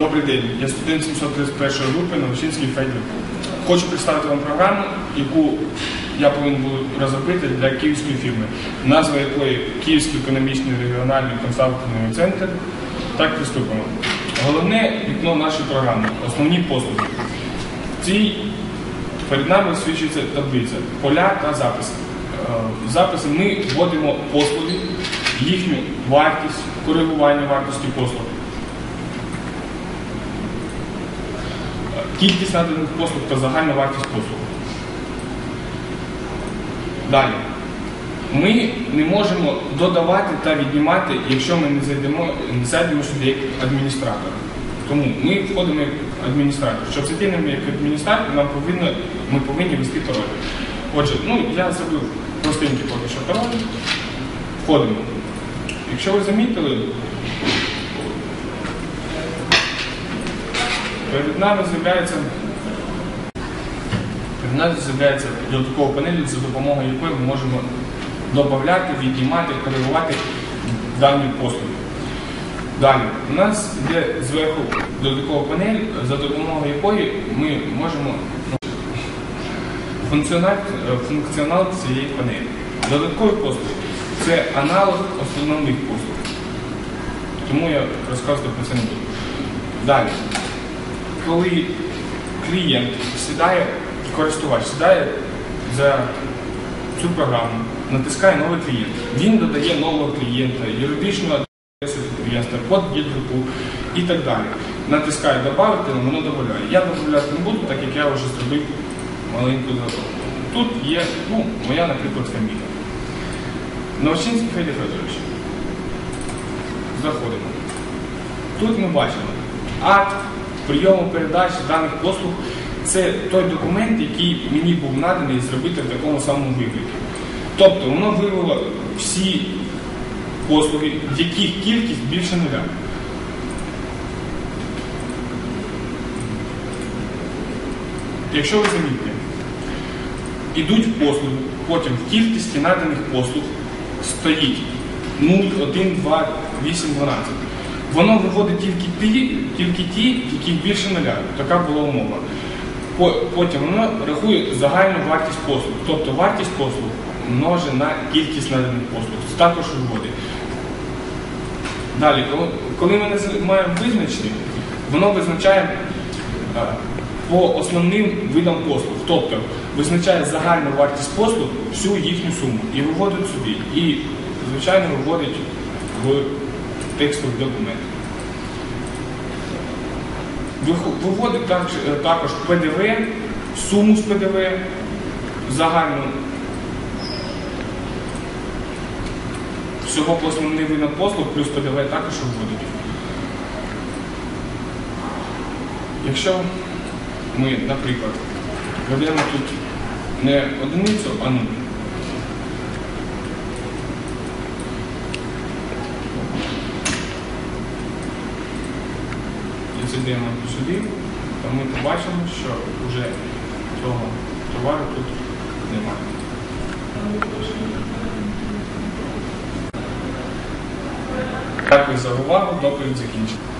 Добрий день, я студент 731 групи Новочинський Федір. Хочу представити вам програму, яку я повинен був розробити для київської фірми, назва якої Київський економічний регіональний консалтинговий центр. Так приступимо. Головне вікно нашої програми, основні послуги. Цій перед нами свідчиться таблиця, поля та записи. Е, записи ми вводимо послуги, їхню вартість, коригування вартості послуг. Кількість наданих послуг та загальна вартість послуг. Далі. Ми не можемо додавати та віднімати, якщо ми не зайдемо, не зайдемо сюди як адміністратор. Тому ми входимо як адміністратор. Щоб зайти нам як адміністратор, нам повинно, ми повинні вести пароль. Отже, ну, я зробив простенький поки що пароль. Входимо. Якщо ви замітили, Перед нами з'являється перед нами з'являється додаткова панель, за допомогою якої ми можемо додати, віднімати, коригувати дані послуги. Далі, у нас йде зверху додаткова панель, за допомогою якої ми можемо функціонал, функціонал цієї панелі. Додаткові послуги це аналог основних послуг. Тому я розказувати про це не буду. Далі коли клієнт сідає, користувач сідає за цю програму, натискає новий клієнт, він додає нового клієнта, юридичну адресу підприємства, код ЄДРПУ і так далі. Натискає додати, воно додає. Я додавати не буду, так як я вже зробив маленьку задачу. Тут є ну, моя, наприклад, фамілія. Новочинський Федір Федорович. Заходимо. Тут ми бачимо акт прийому передачі даних послуг це той документ, який мені був наданий зробити в такому самому вигляді. Тобто воно виявило всі послуги, в яких кількість більше нуля. Якщо ви замітите, ідуть послуги, потім в кількості наданих послуг стоїть 0, 1, 2, 8, 12. Воно виводить тільки ті, тільки ті, які більше нуля. Така була умова. Потім воно рахує загальну вартість послуг. Тобто вартість послуг множить на кількість наданих послуг. Це також виводить. Далі, коли ми маємо визначення, воно визначає по основним видам послуг. Тобто визначає загальну вартість послуг, всю їхню суму і виводить сюди. І, звичайно, виводить в текстовий документ. Виводить також ПДВ, суму з ПДВ, загальну всього по основним видам послуг, плюс ПДВ також виводить. Якщо ми, наприклад, ведемо тут не одиницю, а нуль, зайдемо судів, то ми побачимо, що вже цього товару тут немає. Дякую за увагу, доповідь закінчена.